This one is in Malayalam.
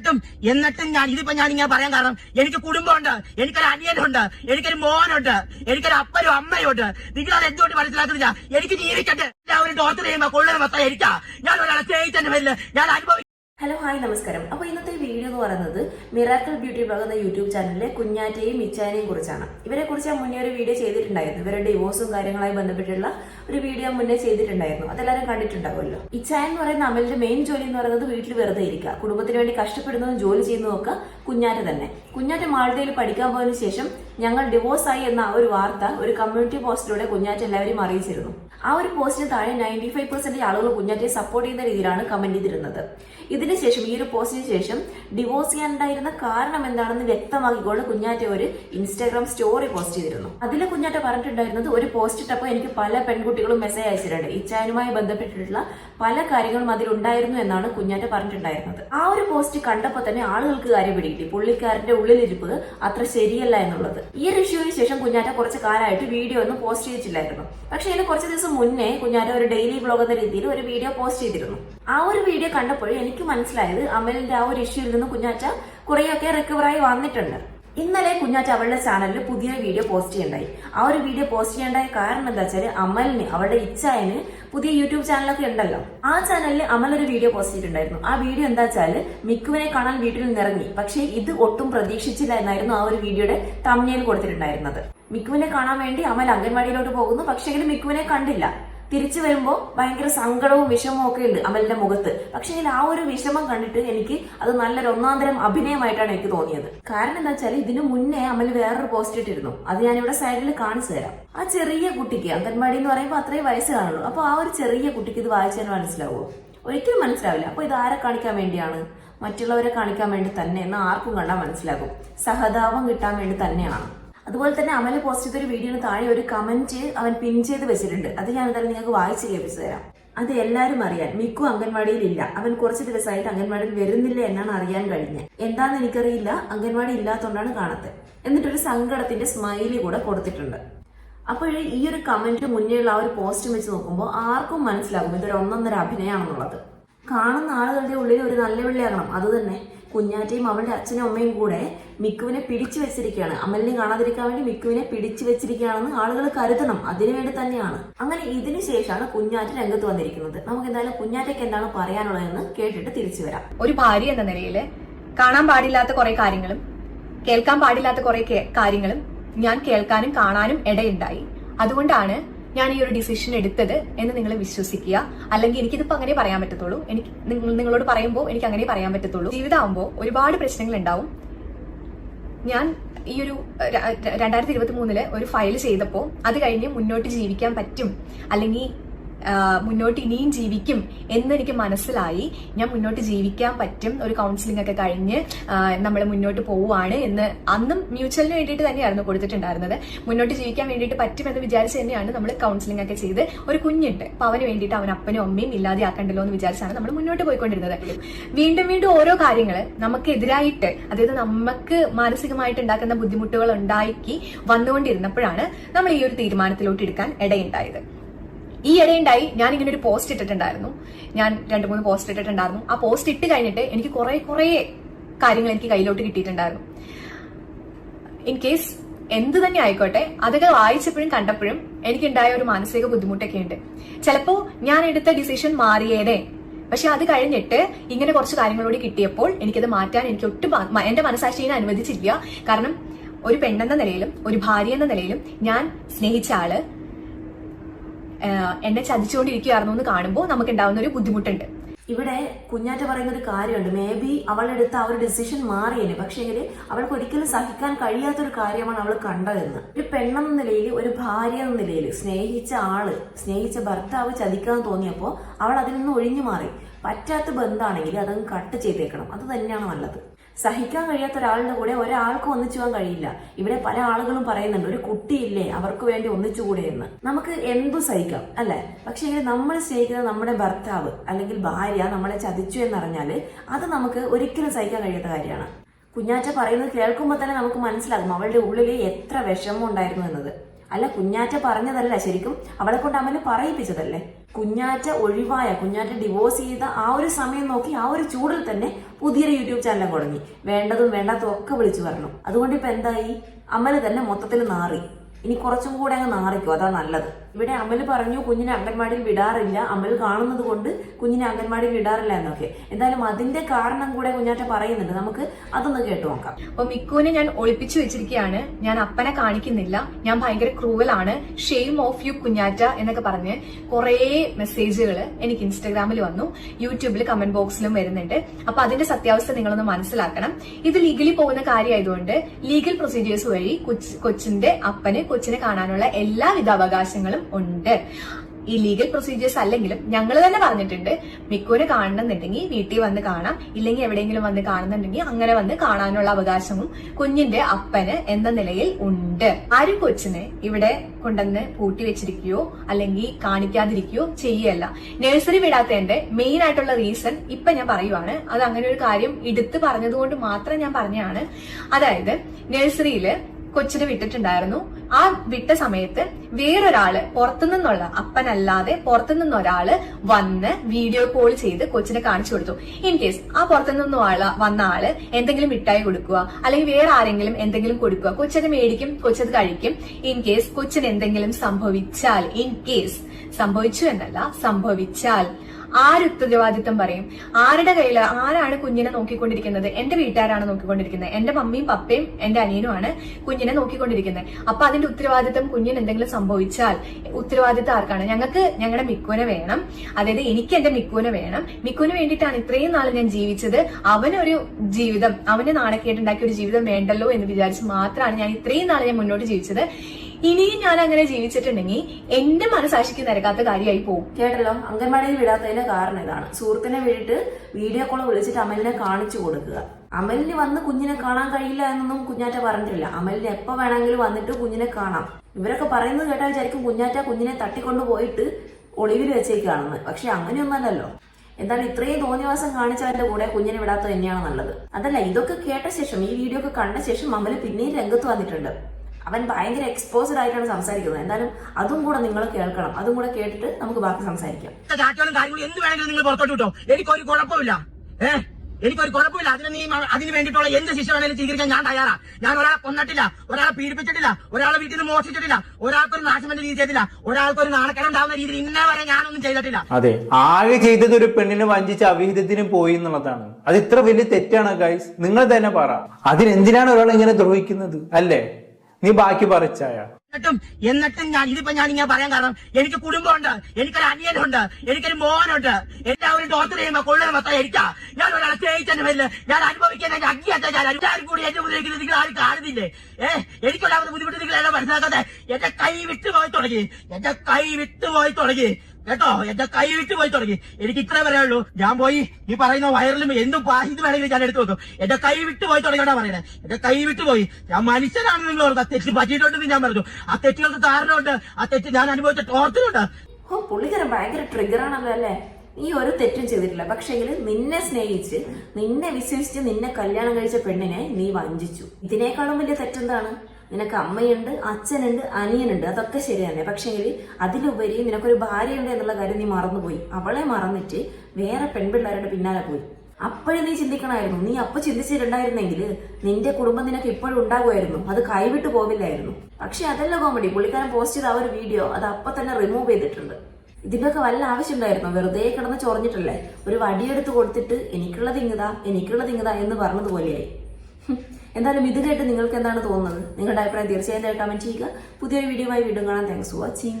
എന്നിട്ടും എന്നിട്ടും ഞാൻ ഇതിപ്പോ ഞാൻ ഇങ്ങനെ പറയാൻ കാരണം എനിക്ക് കുടുംബമുണ്ട് എനിക്കൊരു അനിയനുണ്ട് എനിക്കൊരു മോനുണ്ട് എനിക്കൊരു അപ്പനും അമ്മയുണ്ട് നിങ്ങൾ അത് എന്തുകൊണ്ട് മനസ്സിലാക്കുന്നില്ല? എനിക്ക് ജീവിക്കട്ടെ ഒരു ഡോക്ടർ ചെയ്യുമ്പോ കൊള്ളുന്ന മൊത്തം എനിക്കാ. ഞാൻ ഒരാളെ സ്നേഹിച്ചതിന്റെ പേരിൽ ഞാൻ അനുഭവിക്കും ഹലോ ഹായ് നമസ്കാരം. അപ്പോൾ ഇന്നത്തെ വീഡിയോ എന്ന് പറയുന്നത് മിറാക്കിൾ ബ്യൂട്ടി ബ്ലോഗ് എന്ന യൂട്യൂബ് ചാനലിലെ കുഞ്ഞാറ്റയും മിച്ചാനെയും കുറിച്ചാണ്. ഇവരെ കുറിച്ച് ഞാൻ മുന്നേ ഒരു വീഡിയോ ചെയ്തിട്ടുണ്ടായിരുന്നു. ഇവരുടെ ഡിവോഴ്സും കാര്യങ്ങളായി ബന്ധപ്പെട്ടുള്ള ഒരു വീഡിയോ മുന്നേ ചെയ്തിട്ടുണ്ടായിരുന്നു. അതെല്ലാവരും കണ്ടിട്ടുണ്ടാവുമല്ലോ. ഇച്ചായൻ എന്ന് പറയുന്ന അമലിന്റെ മെയിൻ ജോലി എന്ന് പറയുന്നത് വീട്ടിൽ വെറുതെ ഇരിക്കുക. കുടുംബത്തിന് വേണ്ടി കഷ്ടപ്പെടുന്നതും ജോലി ചെയ്യുന്നതും ഒക്കെ കുഞ്ഞാറ്റ തന്നെ. കുഞ്ഞാറ്റ മാൾട്ടയിൽ പഠിക്കാൻ പോയതിനു ശേഷം ഞങ്ങൾ ഡിവോഴ്സ് ആയി എന്ന ഒരു വാർത്ത ഒരു കമ്മ്യൂണിറ്റി പോസ്റ്റിലൂടെ കുഞ്ഞാറ്റ എല്ലാവരും അറിയിച്ചിരുന്നു. ആ ഒരു പോസ്റ്റിന് താഴെ നയന്റി ഫൈവ് പെർസെന്റ് ആളുകൾ കുഞ്ഞാറ്റയെ സപ്പോർട്ട് ചെയ്യുന്ന രീതിയിലാണ് കമന്റ് ചെയ്തിരുന്നത്. ഇതിനുശേഷം ഈ ഒരു പോസ്റ്റിന് ശേഷം ഡിവോഴ്സ് ചെയ്യാനുണ്ടായിരുന്ന കാരണം എന്താണെന്ന് വ്യക്തമാക്കിക്കൊണ്ട് കുഞ്ഞാറ്റ ഒരു ഇൻസ്റ്റാഗ്രാം സ്റ്റോറി പോസ്റ്റ് ചെയ്തിരുന്നു. അതിൽ കുഞ്ഞാറ്റ പറഞ്ഞിട്ടുണ്ടായിരുന്നത് ഒരു പോസ്റ്റ് ഇട്ടപ്പോൾ എനിക്ക് പല പെൺകുട്ടികളും മെസ്സേജ് അയച്ചിട്ടുണ്ട്. ഇച്ചാനുമായി ബന്ധപ്പെട്ടിട്ടുള്ള പല കാര്യങ്ങളും അതിലുണ്ടായിരുന്നു എന്നാണ് കുഞ്ഞാറ്റ പറഞ്ഞിട്ടുണ്ടായിരുന്നത്. ആ ഒരു പോസ്റ്റ് കണ്ടപ്പോൾ തന്നെ ആളുകൾക്ക് കാര്യം പിടികിട്ടി പുള്ളിക്കാരന്റെ ഉള്ളിലിരിപ്പ് അത്ര ശരിയല്ല എന്നുള്ളത്. ഈ ഒരു ഇഷ്യൂവിന് ശേഷം കുഞ്ഞാറ്റ കുറച്ച് കാലമായിട്ട് വീഡിയോ ഒന്നും പോസ്റ്റ് ചെയ്തിട്ടില്ലായിരുന്നു. പക്ഷെ ഇതിന് കുറച്ച് ദിവസം മുന്നേ കുഞ്ഞാറ്റ ഒരു ഡെയിലി ബ്ലോഗ് എന്ന രീതിയിൽ ഒരു വീഡിയോ പോസ്റ്റ് ചെയ്തിരുന്നു. ആ ഒരു വീഡിയോ കണ്ടപ്പോൾ എനിക്ക് മനസ്സിലായത് അമലിന്റെ ആ ഒരു ഇഷ്യൂവിൽ നിന്ന് കുഞ്ഞാറ്റ കുറേയൊക്കെ റിക്കവറായി വന്നിട്ടുണ്ട്. ഇന്നലെ കുഞ്ഞാറ്റ അവളുടെ ചാനലിൽ പുതിയൊരു വീഡിയോ പോസ്റ്റ് ചെയ്യണ്ടായി. ആ ഒരു വീഡിയോ പോസ്റ്റ് ചെയ്യേണ്ടായ കാരണം എന്താ വെച്ചാൽ അമലിന് അവളുടെ ഇച്ഛായന് പുതിയ യൂട്യൂബ് ചാനലൊക്കെ ഉണ്ടല്ലോ. ആ ചാനലിൽ അമൽ ഒരു വീഡിയോ പോസ്റ്റ് ചെയ്തിട്ടുണ്ടായിരുന്നു. ആ വീഡിയോ എന്താ വെച്ചാൽ മിക്കുവിനെ കാണാൻ വീട്ടിൽ നിറങ്ങി പക്ഷേ ഇത് ഒട്ടും പ്രതീക്ഷിച്ചില്ല എന്നായിരുന്നു ആ ഒരു വീഡിയോയുടെ തമിഴിൽ കൊടുത്തിട്ടുണ്ടായിരുന്നത്. മിക്കുവിനെ കാണാൻ വേണ്ടി അമൽ അംഗൻവാടിയിലോട്ട് പോകുന്നു. പക്ഷേ മിക്കുവിനെ കണ്ടില്ല. തിരിച്ചു വരുമ്പോൾ ഭയങ്കര സങ്കടവും വിഷമവും ഒക്കെ ഉണ്ട് അമലിന്റെ മുഖത്ത്. പക്ഷേ ആ ഒരു വിഷമം കണ്ടിട്ട് എനിക്ക് അത് നല്ലൊരു ഒന്നാന്തരം അഭിനയമായിട്ടാണ് എനിക്ക് തോന്നിയത്. കാരണം എന്താ വെച്ചാൽ ഇതിനു മുന്നേ അമൽ വേറൊരു പോസ്റ്റ് ഇട്ടിരുന്നു. അത് ഞാൻ ഇവിടെ സൈഡിൽ കാണിച്ചു തരാം. ആ ചെറിയ കുട്ടിക്ക് അംഗൻവാടി എന്ന് പറയുമ്പോൾ അത്രയും വയസ്സ് കാണുള്ളൂ. അപ്പോൾ ആ ഒരു ചെറിയ കുട്ടിക്ക് ഇത് വായിച്ചാൽ മനസ്സിലാവുമോ ഒരിക്കലും മനസ്സിലാവില്ല. അപ്പോൾ ഇത് ആരെ കാണിക്കാൻ വേണ്ടിയാണ്? മറ്റുള്ളവരെ കാണിക്കാൻ വേണ്ടി തന്നെ എന്ന് ആർക്കും കണ്ടാൽ മനസ്സിലാകും. സഹതാപം കിട്ടാൻ വേണ്ടി തന്നെയാണ്. അതുപോലെ തന്നെ അമല പോസ്റ്റ് ചെയ്ത ഒരു വീഡിയോന് താഴെ ഒരു കമന്റ് അവൻ പിൻ ചെയ്ത് വെച്ചിട്ടുണ്ട്. അത് ഞാൻ എന്തായാലും നിങ്ങൾക്ക് വായിച്ച് കേൾപ്പിച്ചു തരാം. അത് എല്ലാവരും അറിയാൻ. മിക്കു അംഗൻവാടിയിൽ ഇല്ല. അവൻ കുറച്ച് ദിവസമായിട്ട് അംഗൻവാടിയിൽ വരുന്നില്ല എന്നാണ് അറിയാൻ കഴിഞ്ഞത്. എന്താന്ന് എനിക്കറിയില്ല. അംഗൻവാടി ഇല്ലാത്തതുകൊണ്ടാണ് കാണാത്തത് എന്നിട്ടൊരു സങ്കടത്തിന്റെ സ്മൈലി കൂടെ കൊടുത്തിട്ടുണ്ട്. അപ്പോൾ ഈ ഒരു കമന്റ് മുന്നേയുള്ള ആ ഒരു പോസ്റ്റ് വെച്ച് നോക്കുമ്പോൾ ആർക്കും മനസ്സിലാകും ഇതൊരു ഒന്നൊന്നര അഭിനയമാണെന്നുള്ളത് കാണുന്ന ആളുകളുടെ ഉള്ളിൽ ഒരു നല്ല വെള്ളിയാകണം. അത് തന്നെ കുഞ്ഞാറ്റയും അവളുടെ അച്ഛനും അമ്മയും കൂടെ മിക്കുവിനെ പിടിച്ചു വെച്ചിരിക്കുകയാണ്. അമലിനെ കാണാതിരിക്കാൻ വേണ്ടി മിക്കുവിനെ പിടിച്ചു വെച്ചിരിക്കുകയാണെന്ന് ആളുകൾ കരുതണം. അതിനുവേണ്ടി തന്നെയാണ്. അങ്ങനെ ഇതിനു ശേഷമാണ് കുഞ്ഞാറ്റ രംഗത്ത് വന്നിരിക്കുന്നത്. നമുക്ക് എന്തായാലും കുഞ്ഞാറ്റയ്ക്ക് എന്താണ് പറയാനുള്ളതെന്ന് കേട്ടിട്ട് തിരിച്ചു വരാം. ഒരു ഭാര്യ എന്ന നിലയിൽ കാണാൻ പാടില്ലാത്ത കുറെ കാര്യങ്ങളും കേൾക്കാൻ പാടില്ലാത്ത കുറെ കാര്യങ്ങളും ഞാൻ കേൾക്കാനും കാണാനും ഇടയുണ്ടായി. അതുകൊണ്ടാണ് ഞാൻ ഈ ഒരു ഡിസിഷൻ എടുത്തത് എന്ന് നിങ്ങൾ വിശ്വസിക്കുക. അല്ലെങ്കിൽ എനിക്കിതിപ്പോ അങ്ങനെ പറയാൻ പറ്റത്തുള്ളൂ. എനിക്ക് നിങ്ങളോട് പറയുമ്പോൾ എനിക്ക് അങ്ങനെ പറയാൻ പറ്റത്തുള്ളൂ. ജീവിതമാകുമ്പോൾ ഒരുപാട് പ്രശ്നങ്ങൾ ഉണ്ടാവും. ഞാൻ ഈ ഒരു രണ്ടായിരത്തി ഇരുപത്തി മൂന്നിൽ ഒരു ഫയൽ ചെയ്തപ്പോൾ അത് കഴിഞ്ഞ് മുന്നോട്ട് ജീവിക്കാൻ പറ്റും. അല്ലെങ്കിൽ മുന്നോട്ട് ഇനിയും ജീവിക്കും എന്നെനിക്ക് മനസ്സിലായി. ഞാൻ മുന്നോട്ട് ജീവിക്കാൻ പറ്റും. ഒരു കൗൺസിലിംഗ് ഒക്കെ കഴിഞ്ഞ് നമ്മൾ മുന്നോട്ട് പോവുകയാണ് എന്ന് അന്നും മ്യൂച്വലിന് വേണ്ടിയിട്ട് തന്നെയായിരുന്നു കൊടുത്തിട്ടുണ്ടായിരുന്നത്. മുന്നോട്ട് ജീവിക്കാൻ വേണ്ടിയിട്ട് പറ്റുമെന്ന് വിചാരിച്ച് തന്നെയാണ് നമ്മൾ കൗൺസിലിംഗ് ഒക്കെ ചെയ്ത് ഒരു കുഞ്ഞുണ്ട് അപ്പൊ അവന് വേണ്ടിയിട്ട് അവൻ അപ്പനും അമ്മയും ഇല്ലാതെയാക്കണ്ടല്ലോ എന്ന് വിചാരിച്ചാണ് നമ്മൾ മുന്നോട്ട് പോയിക്കൊണ്ടിരുന്നത്. വീണ്ടും വീണ്ടും ഓരോ കാര്യങ്ങൾ നമുക്കെതിരായിട്ട് അതായത് നമുക്ക് മാനസികമായിട്ട് ഉണ്ടാക്കുന്ന ബുദ്ധിമുട്ടുകൾ ഉണ്ടാക്കി വന്നുകൊണ്ടിരുന്നപ്പോഴാണ് നമ്മൾ ഈ ഒരു തീരുമാനത്തിലോട്ട് എടുക്കാൻ ഇടയുണ്ടായത്. ഈ ഇടയുണ്ടായി ഞാൻ ഇങ്ങനെ ഒരു പോസ്റ്റ് ഇട്ടിട്ടുണ്ടായിരുന്നു. ഞാൻ രണ്ട് മൂന്ന് പോസ്റ്റ് ഇട്ടിട്ടുണ്ടായിരുന്നു. ആ പോസ്റ്റ് ഇട്ട് കഴിഞ്ഞിട്ട് എനിക്ക് കുറെ കുറെ കാര്യങ്ങൾ എനിക്ക് കയ്യിലോട്ട് കിട്ടിയിട്ടുണ്ടായിരുന്നു. ഇൻ കേസ് എന്ത് തന്നെ ആയിക്കോട്ടെ അതൊക്കെ വായിച്ചപ്പോഴും കണ്ടപ്പോഴും എനിക്കുണ്ടായ ഒരു മാനസിക ബുദ്ധിമുട്ടൊക്കെ ഉണ്ട് ചിലപ്പോ ഞാൻ എടുത്ത ഡിസിഷൻ മാറിയേനെ. പക്ഷെ അത് കഴിഞ്ഞിട്ട് ഇങ്ങനെ കുറച്ച് കാര്യങ്ങളോട് കിട്ടിയപ്പോൾ എനിക്കത് മാറ്റാൻ എനിക്ക് ഒട്ടും എന്റെ മനസാക്ഷിനെ അനുവദിച്ചില്ല. കാരണം ഒരു പെണ്ണെന്ന നിലയിലും ഒരു ഭാര്യ എന്ന നിലയിലും ഞാൻ സ്നേഹിച്ച ആൾ എന്നെ ചതിച്ചുകൊണ്ടിരിക്കുകയായിരുന്നു എന്ന് കാണുമ്പോൾ നമുക്ക് ഉണ്ടാവുന്ന ഒരു ബുദ്ധിമുട്ടുണ്ട്. ഇവിടെ കുഞ്ഞാറ്റ പറയുന്ന ഒരു കാര്യമുണ്ട്. മേ ബി അവളെടുത്ത ആ ഒരു ഡിസിഷൻ മാറിയേനെ. പക്ഷേങ്കിൽ അവൾക്ക് ഒരിക്കലും സഹിക്കാൻ കഴിയാത്തൊരു കാര്യമാണ് അവൾ കണ്ടതെന്ന്. ഒരു പെണ്ണെന്ന നിലയിൽ ഒരു ഭാര്യ എന്ന നിലയിൽ സ്നേഹിച്ച ആൾ സ്നേഹിച്ച ഭർത്താവ് ചതിക്കാൻ തോന്നിയപ്പോൾ അവൾ അതിൽ നിന്ന് ഒഴിഞ്ഞു മാറി പറ്റാത്ത ബന്ധാണെങ്കിൽ അതങ്ങ് കട്ട് ചെയ്തേക്കണം. അത് തന്നെയാണ് നല്ലത്. സഹിക്കാൻ കഴിയാത്ത ഒരാളുടെ കൂടെ ഒരാൾക്ക് ഒന്നിച്ചു പോകാൻ കഴിയില്ല. ഇവിടെ പല ആളുകളും പറയുന്നുണ്ട് ഒരു കുട്ടിയില്ലേ അവർക്ക് വേണ്ടി ഒന്നിച്ചുകൂടെ എന്ന്. നമുക്ക് എന്തു സഹിക്കാം അല്ലെ? പക്ഷെ എങ്കിൽ നമ്മൾ സ്നേഹിക്കുന്ന നമ്മുടെ ഭർത്താവ് അല്ലെങ്കിൽ ഭാര്യ നമ്മളെ ചതിച്ചു എന്നറിഞ്ഞാൽ അത് നമുക്ക് ഒരിക്കലും സഹിക്കാൻ കഴിയാത്ത കാര്യമാണ്. കുഞ്ഞാറ്റ പറയുന്നത് കേൾക്കുമ്പോൾ തന്നെ നമുക്ക് മനസ്സിലാകും അവളുടെ ഉള്ളിൽ എത്ര വിഷമം ഉണ്ടായിരുന്നു എന്നത്. അല്ല കുഞ്ഞാറ്റ പറഞ്ഞതല്ല ശരിക്കും അവളെ കൊണ്ട് അമൽ പറയിപ്പിച്ചതല്ലേ? കുഞ്ഞാറ്റ ഒഴിവായ കുഞ്ഞാറ്റ ഡിവോഴ്സ് ചെയ്ത ആ ഒരു സമയം നോക്കി ആ ഒരു ചൂടിൽ തന്നെ പുതിയൊരു യൂട്യൂബ് ചാനൽ തുടങ്ങി. വേണ്ടതും വേണ്ടാത്തതും ഒക്കെ വിളിച്ചു പറഞ്ഞു. അതുകൊണ്ട് ഇപ്പൊ എന്തായി? അമൽ തന്നെ മൊത്തത്തിൽ നാറി. ഇനി കുറച്ചും കൂടെ അങ്ങ് നാറിക്കും അതാ നല്ലത്. ഇവിടെ അമൽ പറഞ്ഞു കുഞ്ഞിനെ അംഗൻവാടിയിൽ വിടാറില്ല. അമൽ കാണുന്നത് കൊണ്ട് കുഞ്ഞിനെ അംഗൻവാടിയിൽ വിടാറില്ല എന്നൊക്കെ. എന്തായാലും അതിന്റെ കാരണം കൂടെ കുഞ്ഞാറ്റ പറയുന്നുണ്ട്. നമുക്ക് അതൊന്ന് കേട്ടു നോക്കാം. അപ്പൊ മിക്കുവിനെ ഞാൻ ഒളിപ്പിച്ചു വെച്ചിരിക്കുകയാണ്. ഞാൻ അപ്പനെ കാണിക്കുന്നില്ല. ഞാൻ ഭയങ്കര ക്രൂവലാണ്. ഷെയിം ഓഫ് യു കുഞ്ഞാറ്റ എന്നൊക്കെ പറഞ്ഞ് കുറേ മെസ്സേജുകൾ എനിക്ക് ഇൻസ്റ്റാഗ്രാമിൽ വന്നു. യൂട്യൂബിൽ കമന്റ് ബോക്സിലും വരുന്നുണ്ട്. അപ്പൊ അതിന്റെ സത്യാവസ്ഥ നിങ്ങളൊന്ന് മനസ്സിലാക്കണം. ഇത് ലീഗലി പോകുന്ന കാര്യമായതുകൊണ്ട് ലീഗൽ പ്രൊസീജിയേഴ്സ് വഴി കൊച്ച് കൊച്ചിന്റെ അപ്പന് കൊച്ചിനെ കാണാനുള്ള എല്ലാവിധ അവകാശങ്ങളും ഉണ്ട്. ഈ ലീഗൽ പ്രൊസീജിയേഴ്സ് അല്ലെങ്കിലും ഞങ്ങൾ തന്നെ പറഞ്ഞിട്ടുണ്ട് മിക്കവരെ കാണണമെന്നുണ്ടെങ്കിൽ വീട്ടിൽ വന്ന് കാണാം ഇല്ലെങ്കിൽ എവിടെയെങ്കിലും വന്ന് കാണുന്നുണ്ടെങ്കിൽ അങ്ങനെ വന്ന് കാണാനുള്ള അവകാശവും കുഞ്ഞിന്റെ അപ്പന് എന്ന നിലയിൽ ഉണ്ട്. ആരും കൊച്ചിനെ ഇവിടെ കൊണ്ടുവന്ന് പൂട്ടി വെച്ചിരിക്കുകയോ അല്ലെങ്കിൽ കാണിക്കാതിരിക്കുകയോ ചെയ്യല്ല. നഴ്സറി വിടാത്തതിന്റെ മെയിൻ ആയിട്ടുള്ള റീസൺ ഇപ്പൊ ഞാൻ പറയുവാണ്. അത് അങ്ങനെ ഒരു കാര്യം എടുത്തു പറഞ്ഞതുകൊണ്ട് മാത്രം ഞാൻ പറഞ്ഞതാണ്. അതായത് നഴ്സറിയിൽ കൊച്ചിനെ വിട്ടിട്ടുണ്ടായിരുന്നു. ആ വിട്ട സമയത്ത് വേറൊരാൾ പുറത്തുനിന്നുള്ള അപ്പനല്ലാതെ പുറത്തുനിന്ന് ഒരാൾ വന്ന് വീഡിയോ കോൾ ചെയ്ത് കൊച്ചിനെ കാണിച്ചു കൊടുത്തു. ഇൻ കേസ് ആ പുറത്തുനിന്ന് ആൾ വന്ന ആൾ എന്തെങ്കിലും മിഠായി കൊടുക്കുക അല്ലെങ്കിൽ വേറെ ആരെങ്കിലും എന്തെങ്കിലും കൊടുക്കുക കൊച്ചിനെ മേടിക്കും കൊച്ചത് കഴിക്കും. ഇൻ കേസ് കൊച്ചിന് എന്തെങ്കിലും സംഭവിച്ചാൽ ഇൻ കേസ് സംഭവിച്ചു എന്നല്ല സംഭവിച്ചാൽ ആര് ഉത്തരവാദിത്തം പറയും? ആരുടെ കയ്യിൽ ആരാണ് കുഞ്ഞിനെ നോക്കിക്കൊണ്ടിരിക്കുന്നത്? എന്റെ വീട്ടുകാരാണ് നോക്കിക്കൊണ്ടിരിക്കുന്നത്. എന്റെ മമ്മിയും പപ്പയും എന്റെ അനിയനുമാണ് കുഞ്ഞിനെ നോക്കിക്കൊണ്ടിരിക്കുന്നത്. അപ്പൊ അതിന്റെ ഉത്തരവാദിത്തം കുഞ്ഞിന് എന്തെങ്കിലും സംഭവിച്ചാൽ ഉത്തരവാദിത്തം ആർക്കാണ്? ഞങ്ങൾക്ക് ഞങ്ങളുടെ മിക്കുവിനെ വേണം. അതായത് എനിക്ക് എന്റെ മിക്കുവിനെ വേണം. മിക്കുവിന് വേണ്ടിയിട്ടാണ് ഇത്രയും നാൾ ഞാൻ ജീവിച്ചത്. അവനൊരു ജീവിതം അവന് നാണക്കേട്ടുണ്ടാക്കിയ ഒരു ജീവിതം വേണ്ടല്ലോ എന്ന് വിചാരിച്ച് മാത്രമാണ് ഞാൻ ഇത്രയും നാൾ ഞാൻ മുന്നോട്ട് ജീവിച്ചത്. ഇനിയും ഞാൻ അങ്ങനെ ജീവിച്ചിട്ടുണ്ടെങ്കിൽ എന്റെ മനസാക്ഷിക്ക് നിരക്കാത്ത കാര്യമായി പോകും കേട്ടല്ലോ? അംഗൻവാടിയിൽ വിടാത്തതിന്റെ കാരണം ഇതാണ്. സുഹൃത്തിനെ വിട്ടിട്ട് വീഡിയോ കോൾ വിളിച്ചിട്ട് അമലിനെ കാണിച്ചു കൊടുക്കുക. അമലിന് വന്ന് കുഞ്ഞിനെ കാണാൻ കഴിയില്ല എന്നൊന്നും കുഞ്ഞാറ്റ പറഞ്ഞിട്ടില്ല. അമലിന് എപ്പോ വേണമെങ്കിലും വന്നിട്ട് കുഞ്ഞിനെ കാണാം. ഇവരൊക്കെ പറയുന്നത് കേട്ടാൽ വിചാരിക്കും കുഞ്ഞാറ്റ കുഞ്ഞിനെ തട്ടിക്കൊണ്ടു പോയിട്ട് ഒളിവിൽ വെച്ചേക്കാണെന്ന്. പക്ഷെ അങ്ങനെയൊന്നല്ലല്ലോ എന്താണ് ഇത്രയും തോന്നിവാസം കാണിച്ചവന്റെ കൂടെ കുഞ്ഞിനെ വിടാത്തത് തന്നെയാണ് നല്ലത്. അതല്ല ഇതൊക്കെ കേട്ട ശേഷം ഈ വീഡിയോ ഒക്കെ കണ്ട ശേഷം അമൽ പിന്നെയും രംഗത്ത് വന്നിട്ടുണ്ട്. അവൻ ഭയങ്കര എക്സ്പോസ്ഡ് ആയിട്ടാണ് സംസാരിക്കുന്നത്. എന്തായാലും അതും കൂടെ നിങ്ങൾ കേൾക്കണം. അതും കൂടെ കേട്ടിട്ട് നമുക്ക് ബാക്കി സംസാരിക്കാം. എന്ത് വേണമെങ്കിലും നിങ്ങൾ പുറത്തോട്ട് എനിക്കൊരു കുഴപ്പമില്ല. എനിക്കൊരു കുഴപ്പമില്ല. അതിന് നീ അതിന് വേണ്ടിയിട്ടുള്ള എന്ത് ശിക്ഷ വേണേലും സ്വീകരിക്കാൻ ഞാൻ തയ്യാറാ. ഞാൻ ഒരാളെ കൊന്നിട്ടില്ല. ഒരാളെ പീഡിപ്പിച്ചിട്ടില്ല. ഒരാളെ വീട്ടിൽ നിന്ന് മോഷിച്ചിട്ടില്ല ഒരാൾക്കൊരു നാശമെന്ന രീതി ചെയ്തില്ല ഒരാൾക്കൊരു നാണക്കേടുണ്ടാവുന്ന രീതിയിൽ ഇന്നേ വരെ ഞാനൊന്നും ചെയ്തിട്ടില്ല. അതെ. ആകെ ചെയ്തത് ഒരു പെണ്ണിനെ വഞ്ചിച്ച് അവിഹിതത്തിന് പോയി എന്നുള്ളതാണ്. അത് ഇത്ര വലിയ തെറ്റാണ് ഗൈസ് നിങ്ങൾ തന്നെ പറ. അതിനെന്തിനാണ് ഒരാൾ ഇങ്ങനെ ദ്രോഹിക്കുന്നത്? അല്ലേ? നീ ബാക്കി പറിച്ചായ എന്നിട്ടും എന്നിട്ടും ഞാൻ ഇതിപ്പോ ഞാൻ ഇങ്ങനെ പറയാൻ കാരണം എനിക്ക് കുടുംബമുണ്ട് എനിക്കൊരു അനിയനുണ്ട് എനിക്കൊരു മോനുണ്ട്. ഒരു ഡോക്ടർ ചെയ്യുമ്പോ കൊള്ളുന്ന മൊത്തം എനിക്കാ. ഞാൻ ഒരാളെ സ്നേഹിച്ചതിന് പേരിൽ ഞാൻ അനുഭവിക്കുന്ന എന്റെ അഗ്നിയത്തെ ഞാൻ എല്ലാവരും കൂടി എന്റെ മുന്നിലേക്ക് നിങ്ങൾ ആരും കാണുന്നില്ലേ? ഏഹ് എനിക്കൊരാളെ ബുദ്ധിമുട്ട് നിങ്ങൾ എല്ലാം മനസ്സിലാക്കാതെ എന്റെ കൈ വിട്ടുപോയി തുടങ്ങി. എന്റെ കൈ വിട്ടുപോയി തുടങ്ങി. കേട്ടോ? എന്റെ കൈ വിട്ട് പോയി തുടങ്ങി. എനിക്ക് ഇത്ര പറയാനുള്ളൂ. ഞാൻ പോയി ഈ പറയുന്ന വയറിലും എന്തും പാഹിത് വേണമെങ്കിലും ഞാൻ എടുത്തു നോക്കും എന്റെ കൈ വിട്ട് പോയി തുടങ്ങിയാണ് പറയണേ. എന്റെ കൈ വിട്ട് പോയി. ഞാൻ മനുഷ്യനാണ് നിങ്ങൾ ഓർത്ത്. ആ തെറ്റ് പറ്റിയിട്ടുണ്ടെന്ന് ഞാൻ പറഞ്ഞു. ആ തെറ്റുകൾക്ക് കാരണമുണ്ട്. ആ തെറ്റ് ഞാൻ അനുഭവിച്ച ടോർച്ചറുണ്ട് ഓ പുള്ളിക്കാരൻ ഭയങ്കര ട്രിഗർ ആണല്ലോ അല്ലേ? നീ ഒരു തെറ്റും ചെയ്തിട്ടില്ല. പക്ഷേങ്കിൽ നിന്നെ സ്നേഹിച്ച് നിന്നെ വിശ്വസിച്ച് നിന്നെ കല്യാണം കഴിച്ച പെണ്ണിനെ നീ വഞ്ചിച്ചു. ഇതിനേക്കാളും വലിയ തെറ്റെന്താണ്? നിനക്ക് അമ്മയുണ്ട് അച്ഛനുണ്ട് അനിയനുണ്ട് അതൊക്കെ ശരി തന്നെ. പക്ഷേങ്കിൽ അതിലുപരി നിനക്കൊരു ഭാര്യയുണ്ട് എന്നുള്ള കാര്യം നീ മറന്നുപോയി. അവളെ മറന്നിട്ട് വേറെ പെൺപിള്ളേരുടെ പിന്നാലെ പോയി. അപ്പോഴും നീ ചിന്തിക്കണമായിരുന്നു. നീ അപ്പൊ ചിന്തിച്ചിട്ടുണ്ടായിരുന്നെങ്കിൽ നിന്റെ കുടുംബം നിനക്ക് ഇപ്പോഴും ഉണ്ടാകുമായിരുന്നു. അത് കൈവിട്ട് പോവില്ലായിരുന്നു. പക്ഷെ അതല്ല കോമഡി. പുള്ളിക്കാരൻ പോസ്റ്റ് ചെയ്ത ആ ഒരു വീഡിയോ അത് അപ്പൊ തന്നെ റിമൂവ് ചെയ്തിട്ടുണ്ട്. ഇതിന്റെയൊക്കെ വല്ല ആവശ്യമുണ്ടായിരുന്നു? വെറുതെ കിടന്ന് ചൊറഞ്ഞിട്ടല്ലേ? ഒരു വടിയെടുത്ത് കൊടുത്തിട്ട് എനിക്കുള്ളത് ഇങ്ങതാ എനിക്കുള്ളത് ഇങ്ങതാ എന്ന് പറഞ്ഞതുപോലെയായി. എന്തായാലും ഇത് കേട്ട് നിങ്ങൾക്ക് എന്താണ് തോന്നുന്നത്? നിങ്ങളുടെ അഭിപ്രായം തീർച്ചയായും കമന്റ് ചെയ്യുക. പുതിയൊരു വീഡിയോ ആയി വീണ്ടും കാണാൻ താങ്ക്സ് ഫോർ വാച്ചിങ്